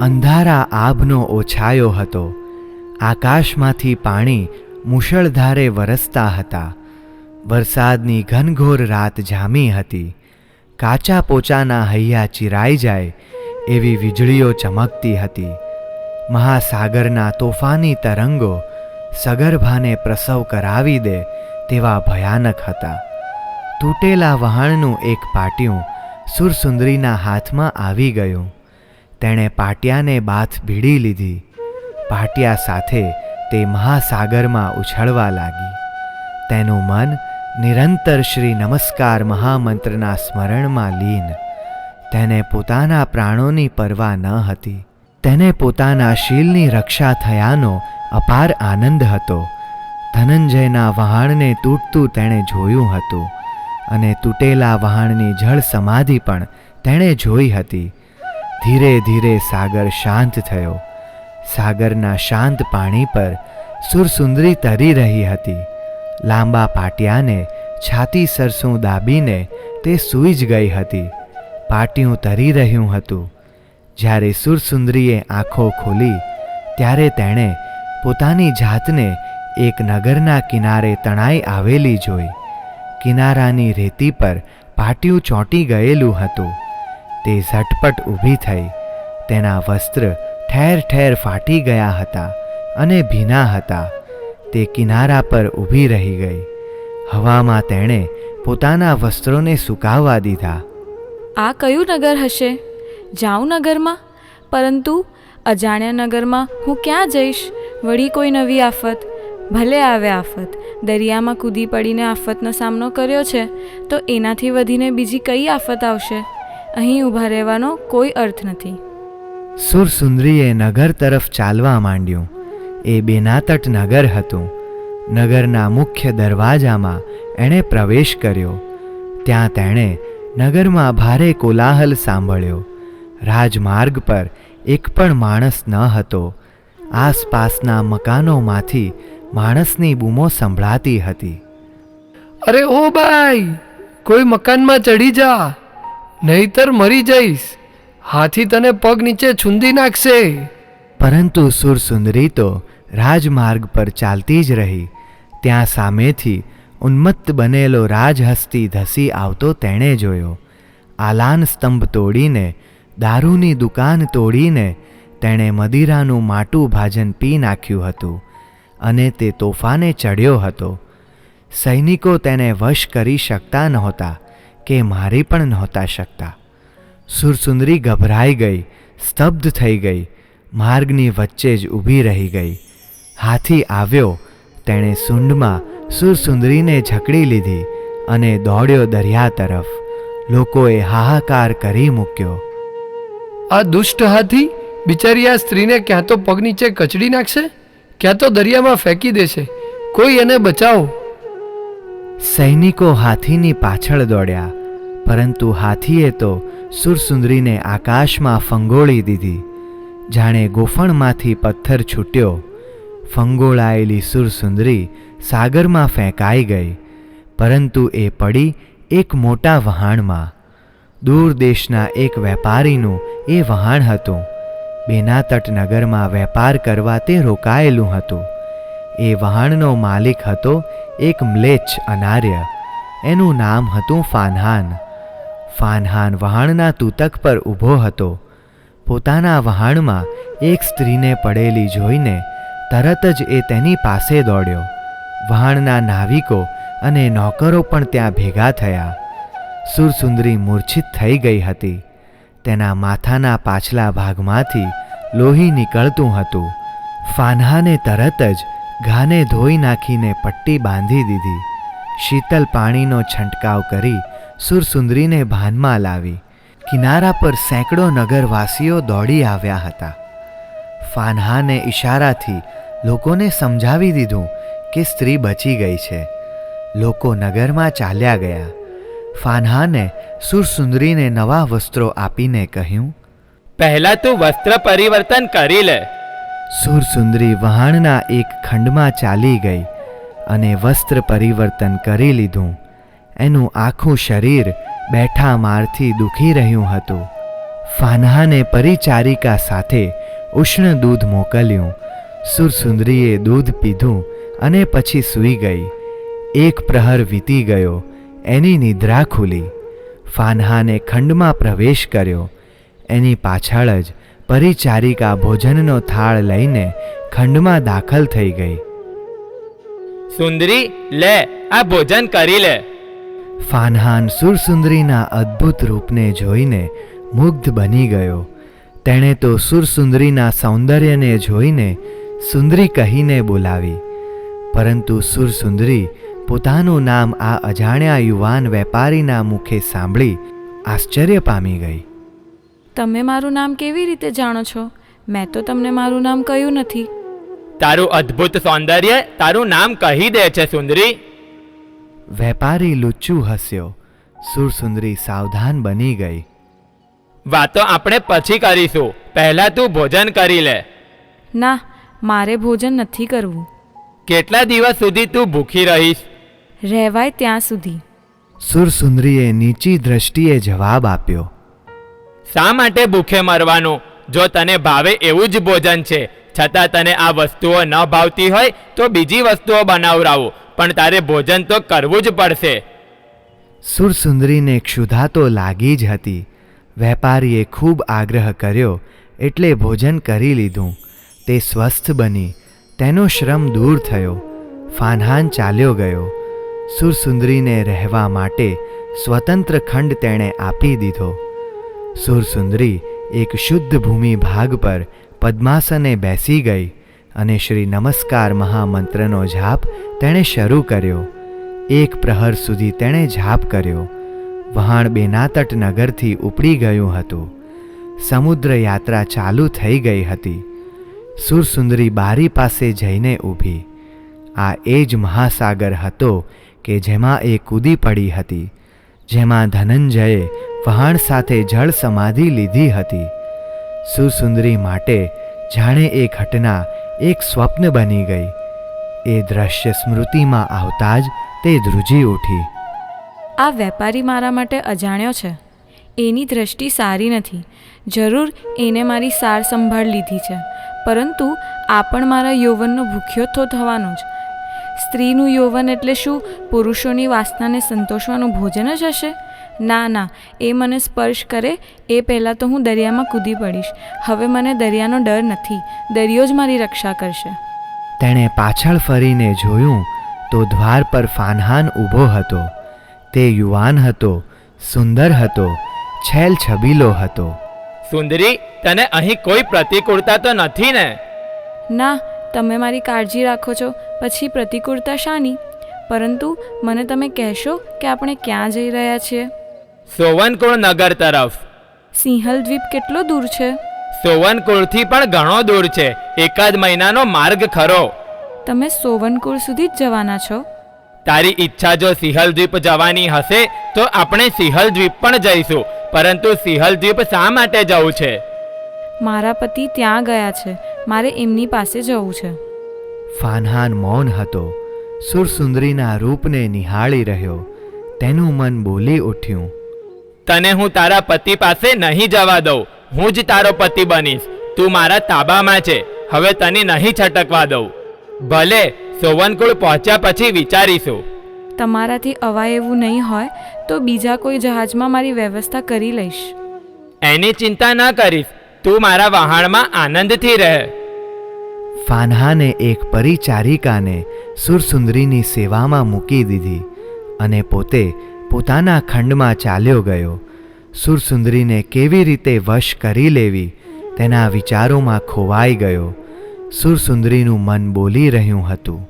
અંધારા આભનો ઓછાયો હતો. આકાશમાંથી પાણી મુશળધારે વરસતા હતા. વરસાદની ઘનઘોર રાત જામી હતી. કાચા પોચાના હૈયા ચિરાઈ જાય એવી વીજળીઓ ચમકતી હતી. મહાસાગરના તોફાની તરંગો સગર્ભાને પ્રસવ કરાવી દે તેવા ભયાનક હતા. તૂટેલા વહાણનું એક પાટિયું સુરસુંદરીના હાથમાં આવી ગયું. તેણે પાટિયાને બાથ ભીડી લીધી. પાટિયા સાથે તે મહાસાગરમાં ઉછળવા લાગી. તેનું મન નિરંતર શ્રી નમસ્કાર મહામંત્રના સ્મરણમાં લીન. તેને પોતાના પ્રાણોની પરવા ન હતી. તેને પોતાના શીલની રક્ષા થયાનો અપાર આનંદ હતો. ધનંજયના વહાણને તૂટતું તેણે જોયું હતું અને તૂટેલા વહાણની જળ સમાધિ પણ તેણે જોઈ હતી. ધીરે ધીરે સાગર શાંત થયો. સાગરના શાંત પાણી પર સુરસુંદરી તરી રહી હતી. લાંબા પાટિયાને છાતી સરસું દાબીને તે સૂઈ જ ગઈ હતી. પાટિયું તરી રહ્યું હતું. જ્યારે સુરસુંદરીએ આંખો ખોલી, ત્યારે તેણે પોતાની જાતને એક નગરના કિનારે તણાઈ આવેલી જોઈ. કિનારાની રેતી પર પાટિયું ચોંટી ગયેલું હતું. તે ઝટપટ ઊભી થઈ. તેના વસ્ત્ર ઠેર ઠેર ફાટી ગયા હતા અને ભીના હતા. તે કિનારા પર ઊભી રહી ગઈ. હવામાં તેણે પોતાના વસ્ત્રોને સુકાવવા દીધા. આ કયું નગર હશે? જાઉં નગરમાં? પરંતુ અજાણ્યા નગરમાં હું ક્યાં જઈશ? વળી કોઈ નવી આફત? ભલે આવે આફત, દરિયામાં કૂદી પડીને આફતનો સામનો કર્યો છે, તો એનાથી વધીને બીજી કઈ આફત આવશે? અહીં ઊભા રહેવાનો કોઈ અર્થ નથી. સુરસુંદરીએ નગર તરફ ચાલવા માંડ્યું. એ બેનાતટ નગર હતું. નગરના મુખ્ય દરવાજામાં એણે પ્રવેશ કર્યો. ત્યાં તેણે નગરમાં ભારે કોલાહલ સાંભળ્યો. રાજમાર્ગ પર એક પણ માણસ ન હતો. આસપાસના મકાનોમાંથી માણસની બૂમો સંભળાતી હતી. અરે ઓ ભાઈ કોઈ મકાનમાં ચડી જા. નહીતર મરી જઈશ. હાથી તને પગ નીચે છૂંદી નાખશે. પરંતુ સુરસુંદરી તો રાજમાર્ગ પર ચાલતી જ રહી. ત્યાં સામેથી ઉન્મત્ત બનેલો રાજહસ્તી ધસી આવતો તેણે જોયો. આલાન સ્તંભ તોડીને, દારૂની દુકાન તોડીને તેણે મદિરાનું માટું ભાજન પી નાખ્યું હતું અને તે તોફાને ચડ્યો હતો. સૈનિકો તેને વશ કરી શકતા નહોતા. કે મારી પણ નહોતા શકતા. સુરસુંદરી ગભરાઈ ગઈ, સ્તબ્ધ થઈ ગઈ, માર્ગની વચ્ચે જ ઊભી રહી ગઈ. હાથી આવ્યો, તેણે સૂંઢમાં સુરસુંદરીને ઝકડી લીધી અને દોડ્યો દરિયા તરફ. લોકોએ હાહાકાર કરી મૂક્યો. આ દુષ્ટ હાથી બિચારી આ સ્ત્રીને ક્યાં તો પગ નીચે કચડી નાખશે? ક્યાં તો દરિયામાં ફેંકી દેશે? કોઈ એને બચાવો. સૈનિકો હાથીની પાછળ દોડ્યા, પરંતુ હાથીએ તો સુરસુંદરીને આકાશમાં ફંગોળી દીધી. જાણે ગોફણમાંથી પથ્થર છૂટ્યો. ફંગોળાયેલી સુરસુંદરી સાગરમાં ફેંકાઈ ગઈ, પરંતુ એ પડી એક મોટા વહાણમાં. દૂર દેશના એક વેપારીનું એ વહાણ હતું. બેનાતટ નગરમાં વેપાર કરવા તે રોકાયેલું હતું. એ વહાણનો માલિક હતો એક મ્લેચ્છ અનાર્ય. એનું નામ હતું ફાનહાન. ફાનહાન વહાણના તૂતક પર ઊભો હતો. પોતાના વહાણમાં એક સ્ત્રીને પડેલી જોઈને તરત જ એ તેની પાસે દોડ્યો. વહાણના નાવિકો અને નોકરો પણ ત્યાં ભેગા થયા. સુરસુંદરી મૂર્છિત થઈ ગઈ હતી. તેના માથાના પાછલા ભાગમાંથી લોહી નીકળતું હતું. ફાનહાને તરત જ ઘાને ધોઈ નાખીને પટ્ટી બાંધી દીધી. શીતલ પાણીનો છંટકાવ કરી સુરસુંદરીને ભાનમાં લાવી. કિનારા પર સેંકડો નગરવાસીઓ દોડી આવ્યા હતા. ફાનહાને ઈશારાથી લોકોને સમજાવી દીધું કે સ્ત્રી બચી ગઈ છે. લોકો નગરમાં ચાલ્યા ગયા. ફાનહાને સુરસુંદરીને નવા વસ્ત્રો આપીને કહ્યું, પહેલાં તું વસ્ત્ર પરિવર્તન કરી લે. સુરસુંદરી વહાણના એક ખંડમાં ચાલી ગઈ અને વસ્ત્ર પરિવર્તન કરી લીધું. એનું આખું શરીર બેઠા મારથી દુખી રહ્યું હતું. ફાનહાને પરિચારિકા સાથે ઉષ્ણ દૂધ મોકલ્યું. સુરસુંદરીએ દૂધ પીધું અને પછી સૂઈ ગઈ. એક પ્રહર વીતી ગયો, એની નિદ્રા ખુલી. ફાનહાને ખંડમાં પ્રવેશ કર્યો. એની પાછળ જ પરિચારિકા ભોજનનો થાળ લઈને ખંડમાં દાખલ થઈ ગઈ. સુંદરી લે આ ભોજન કરી લે. ફાનહાન સુરસુંદરીના અદ્ભુત રૂપને જોઈને મુગ્ધ બની ગયો. તેણે તો સુરસુંદરીના સૌંદર્યને જોઈને સુંદરી કહીને બોલાવી. પરંતુ સુરસુંદરી પોતાનું નામ આ અજાણ્યા યુવાન વેપારીના મુખે સાંભળી આશ્ચર્ય પામી ગઈ. તમે મારું નામ કેવી રીતે જાણો છો? મેં તો તમને મારું નામ કહ્યું નથી. તારું અદ્ભુત સૌંદર્ય તારું નામ કહી દે છે સુંદરી. વેપારી લુચ્ચુ હસ્યો. સુરસુંદરી સાવધાન બની ગઈ. વાતો આપણે પછી કરીશું. પહેલા તું ભોજન કરી લે. ના મારે ભોજન નથી કરવું. કેટલા દિવસ સુધી તું ભૂખી રહીશ? રહેવાય ત્યાં સુધી. સુરસુંદરીએ નીચી દ્રષ્ટિએ જવાબ આપ્યો. શા માટે ભૂખે મરવાનું? જો તને ભાવે એવું જ ભોજન છે, છતાં તને આ વસ્તુઓ ન ભાવતી હોય, તો બીજી વસ્તુઓ બનાવરાવું, પણ તારે ભોજન તો કરવું જ પડશે. સુરસુંદરીને ક્ષુધા તો લાગી જ હતી. વેપારીએ ખૂબ આગ્રહ કર્યો, એટલે ભોજન કરી લીધું. તે સ્વસ્થ બની, તેનો શ્રમ દૂર થયો. ફાનહાન ચાલ્યો ગયો. સુરસુંદરીને રહેવા માટે સ્વતંત્ર ખંડ તેણે આપી દીધો. સુરસુંદરી એક શુદ્ધ ભૂમિ ભાગ પર પદ્માસને બેસી ગઈ અને શ્રી નમસ્કાર મહામંત્રનો જાપ તેણે શરૂ કર્યો. એક પ્રહર સુધી તેણે જાપ કર્યો. વહાણ બેનાતટ નગરથી ઉપડી ગયું હતું. સમુદ્ર યાત્રા ચાલુ થઈ ગઈ હતી. સુરસુંદરી બારી પાસે જઈને ઊભી. આ એ જ મહાસાગર હતો કે જેમાં એ કૂદી પડી હતી. જેમાં ધનંજયે વહાણ સાથે જળ સમાધિ લીધી હતી. સુસુંદરી માટે જાણે એ ઘટના એક સ્વપ્ન બની ગઈ. એ દ્રશ્ય સ્મૃતિમાં આવતા જ તે ધ્રુજી ઉઠી. આ વેપારી મારા માટે અજાણ્યો છે. એની દ્રષ્ટિ સારી નથી. જરૂર એને મારી સાર સંભાળ લીધી છે. પરંતુ આ પણ મારા યૌવનનો ભૂખ્યો તો થવાનો જ. સ્ત્રીનું યૌવન એટલે શું? પુરુષોની વાસનાને સંતોષવાનું ભોજન જ હશે? ના ના એ મને સ્પર્શ કરે એ પહેલાં તો હું દરિયામાં કૂદી પડીશ. હવે મને દરિયાનો ડર નથી. દરિયો જ મારી રક્ષા કરશે. તેણે પાછળ ફરીને જોયું તો દ્વાર પર ફાનહાન ઊભો હતો. તે યુવાન હતો સુંદર હતો છેલ છબીલો હતો. સુંદરી તને અહીં કોઈ પ્રતિકૂળતા તો નથી ને? ના તમે મારી કાળજી રાખો છો પછી પ્રતિકૂળતા શાની? પરંતુ મને તમે કહેશો કે આપણે ક્યાં જઈ રહ્યા છીએ? સોવનકુળ નગર તરફ. સિંહલ દ્વીપ કેટલો દૂર છે? સોવનકુળથી પણ ઘણો દૂર છે. એકાદ મહિનાનો માર્ગ ખરો. તમે સોવનકુળ સુધી જ જવાના છો? તારી ઈચ્છા જો સિંહલ દ્વીપ જવાની હશે તો આપણે સિંહલ દ્વીપ પણ જઈશું. પરંતુ સિંહલ દ્વીપ શા માટે જવું છે? મારા પતિ ત્યાં ગયા છે. મારે એમની પાસે જવું છે. ફાનહાન મૌન હતો. સુરસુંદરીના રૂપને નિહાળી રહ્યો. તેનું મન બોલી ઉઠ્યું. તને હું તારા પતિ પાસે નહીં જવા દઉં. હું જ તારો પતિ બનીશ. તું મારા તાબામાં છે. હવે તને નહીં છટકવા દઉં. ભલે સોવનકુળ પહોંચ્યા પછી વિચારીશું. તમારાથી અવાય એવું નહીં હોય તો બીજા કોઈ જહાજમાં મારી વ્યવસ્થા કરી લઈશ. એની ચિંતા ન કરીશ. તું મારા વહાણમાં આનંદથી રહે. ફાનહાને એક પરિચારિકાને સુરસુંદરીની સેવામાં મૂકી દીધી અને પોતે પોતાના ખંડમાં ચાલ્યો ગયો. સુરસુંદરીને કેવી રીતે વશ કરી લેવી તેના વિચારોમાં ખોવાઈ ગયો. સુરસુંદરીનું મન બોલી રહ્યું હતું.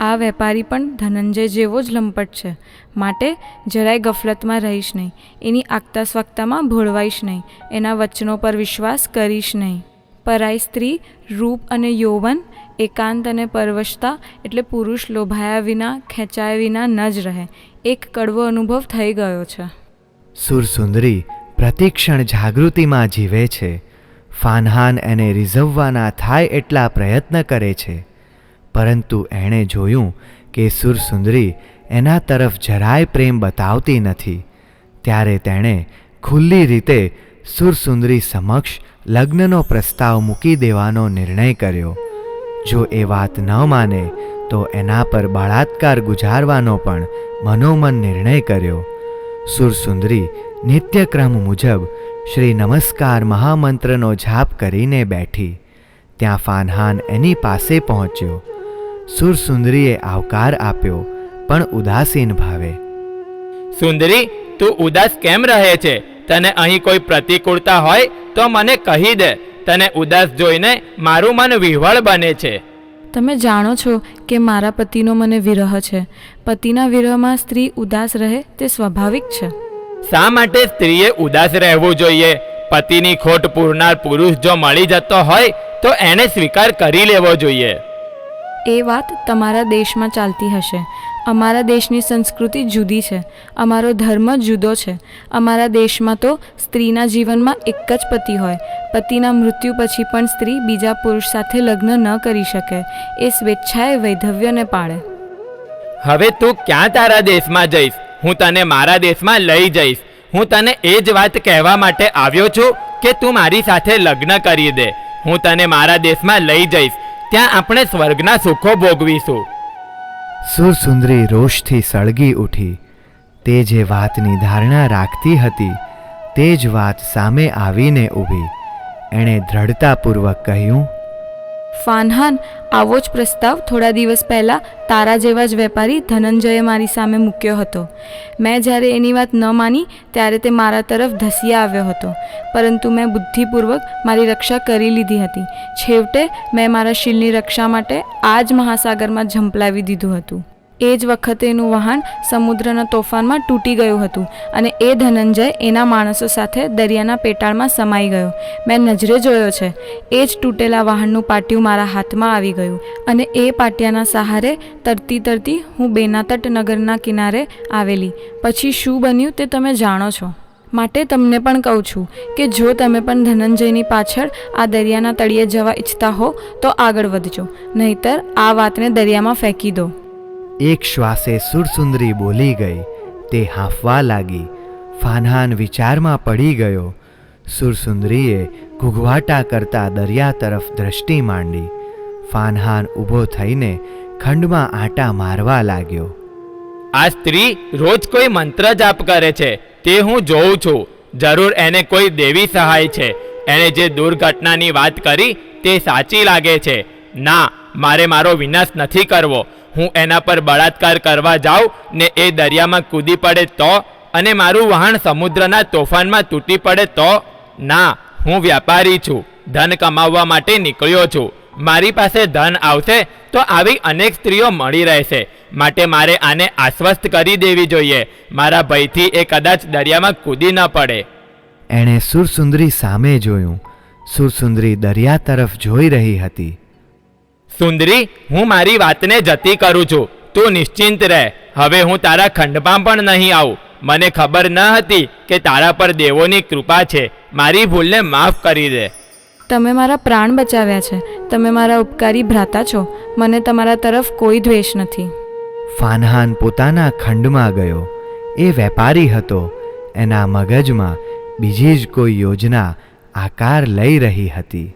આ વેપારી પણ ધનંજય જેવો જ લંપટ છે. માટે જરાય ગફલતમાં રહીશ નહીં. એની આગતા સ્વાગતામાં ભોળવાઈશ નહીં. એના વચનો પર વિશ્વાસ કરીશ નહીં. પરાઈ સ્ત્રી, રૂપ અને યૌવન, એકાંત અને પરવશતા એટલે પુરુષ લોભાયા વિના, ખેંચાયા વિના ન જ રહે. એક કડવો અનુભવ થઈ ગયો છે. સુરસુંદરી પ્રતિક્ષણ જાગૃતિમાં જીવે છે. ફાનહાન એને રીઝવવાના થાય એટલા પ્રયત્ન કરે છે. પરંતુ એણે જોયું કે સુરસુંદરી એના તરફ જરાય પ્રેમ બતાવતી નથી. ત્યારે તેણે ખુલ્લી રીતે સુરસુંદરી સમક્ષ લગ્નનો પ્રસ્તાવ મૂકી દેવાનો નિર્ણય કર્યો. જો એ વાત ન માને, તો એના પર બળાત્કાર ગુજારવાનો પણ મનોમન નિર્ણય કર્યો. સુરસુંદરી નિત્યક્રમ મુજબ શ્રી નમસ્કાર મહામંત્રનો જાપ કરીને બેઠી. ત્યાં ફાનહાન એની પાસે પહોંચ્યો. સુરસુંદરીએ આવકાર આપ્યો પણ ઉદાસીન ભાવે. સુંદરી તું ઉદાસ કેમ રહે છે? તને અહીં કોઈ પ્રતિકૂળતા હોય તો મને કહી દે. તને ઉદાસ જોઈને મારું મન વિહવળ બને છે. તમે જાણો છો કે મારા પતિનો મને વિરહ છે. પતિના વિરહમાં સ્ત્રી ઉદાસ રહે તે સ્વાભાવિક છે. શા માટે સ્ત્રીએ ઉદાસ રહેવું જોઈએ? પતિની ખોટ પૂરનાર પુરુષ જો મળી જતો હોય તો એને સ્વીકાર કરી લેવો જોઈએ. એ વાત તમારા દેશમાં ચાલતી હશે. અમારા દેશની સંસ્કૃતિ જુદી છે. અમારો ધર્મ જુદો છે. અમારા દેશમાં તો સ્ત્રીના જીવનમાં એક જ પતિ હોય. પતિના મૃત્યુ પછી પણ સ્ત્રી બીજા પુરુષ સાથે લગ્ન ન કરી શકે. એ સ્વેચ્છાએ વૈધવ્યને પાળે. હવે તું ક્યાં તારા દેશમાં જઈશ? હું તને મારા દેશમાં લઈ જઈશ. હું તને એ જ વાત કહેવા માટે આવ્યો છું કે તું મારી સાથે લગ્ન કરી દે. હું તને મારા દેશમાં લઈ જઈશ. ત્યાં આપણે સ્વર્ગના સુખો ભોગવીશું. સુરસુંદરી રોષથી સળગી ઉઠી. તે જે વાતની ધારણા રાખતી હતી, તે જ વાત સામે આવીને ઊભી. એણે દ્રઢતાપૂર્વક કહ્યું ફાનહાન, આવો જ પ્રસ્તાવ થોડા દિવસ પહેલાં તારા જેવા જ વેપારી ધનંજયે મારી સામે મૂક્યો હતો. મેં જ્યારે એની વાત ન માની, ત્યારે તે મારા તરફ ધસીયા આવ્યો હતો. પરંતુ મેં બુદ્ધિપૂર્વક મારી રક્ષા કરી લીધી હતી. છેવટે મેં મારા શીલની રક્ષા માટે આ જ મહાસાગરમાં ઝંપલાવી દીધું હતું. એ જ વખતે એનું વાહન સમુદ્રના તોફાનમાં તૂટી ગયું હતું અને એ ધનંજય એના માણસો સાથે દરિયાના પેટાળમાં સમાઈ ગયો. મેં નજરે જોયો છે. એ જ તૂટેલા વાહનનું પાટિયું મારા હાથમાં આવી ગયું અને એ પાટિયાના સહારે તરતી તરતી હું બેનાતટ નગરના કિનારે આવેલી. પછી શું બન્યું તે તમે જાણો છો. માટે તમને પણ કહું છું કે જો તમે પણ ધનંજયની પાછળ આ દરિયાના તળિયે જવા ઈચ્છતા હો તો આગળ વધજો. નહીતર આ વાતને દરિયામાં ફેંકી દો. એક શ્વાસે સુરસુંદરી બોલી ગઈ, તે હાંફવા લાગી, ફાનહાન વિચારમાં પડી ગયો. સુરસુંદરીએ ઘૂઘવાટા કરતા દરિયા તરફ દ્રષ્ટિ માંડી. ફાનહાન ઊભો થઈને ખંડમાં આંટા મારવા લાગ્યો. આ સ્ત્રી રોજ કોઈ મંત્ર જાપ કરે છે, તે હું જોઉં છું. જરૂર એને કોઈ દેવી સહાય છે. એણે જે દુર્ઘટનાની વાત કરી, તે સાચી લાગે છે. ના, મારે મારો વિનાશ નથી કરવો. હું એના પર બળાત્કાર કરવા જાઉં ને એ દરિયામાં કૂદી પડે તો અને મારું વહાણ સમુદ્રના તોફાનમાં તૂટી પડે તો, ના, હું વ્યાપારી છું, ધન કમાવવા માટે નીકળ્યો છું. મારી પાસે ધન આવશે તો આવી અનેક સ્ત્રીઓ મળી રહેશે. માટે મારે આને આશ્વસ્ત કરી દેવી જોઈએ. મારા ભયથી એ કદાચ દરિયામાં કૂદી ન પડે. એણે સુરસુંદરી સામે જોયું. સુરસુંદરી દરિયા તરફ જોઈ રહી હતી. સુંદરી હું મારી વાતને જતી કરું છું. તું નિશ્ચિંત રહે. હવે હું તારા ખંડમાં પણ નહીં આવું. મને ખબર ન હતી કે તારા પર દેવોની કૃપા છે. મારી ભૂલને માફ કરી દે. તમે મારા પ્રાણ બચાવ્યા છે. તમે મારા ઉપકારી ભ્રાતા છો. મને તમારા તરફ કોઈ દ્વેષ નથી. ફાનહાન પોતાના ખંડમાં ગયો. એ વેપારી હતો. એના મગજમાં બીજી જ કોઈ યોજના આકાર લઈ રહી હતી.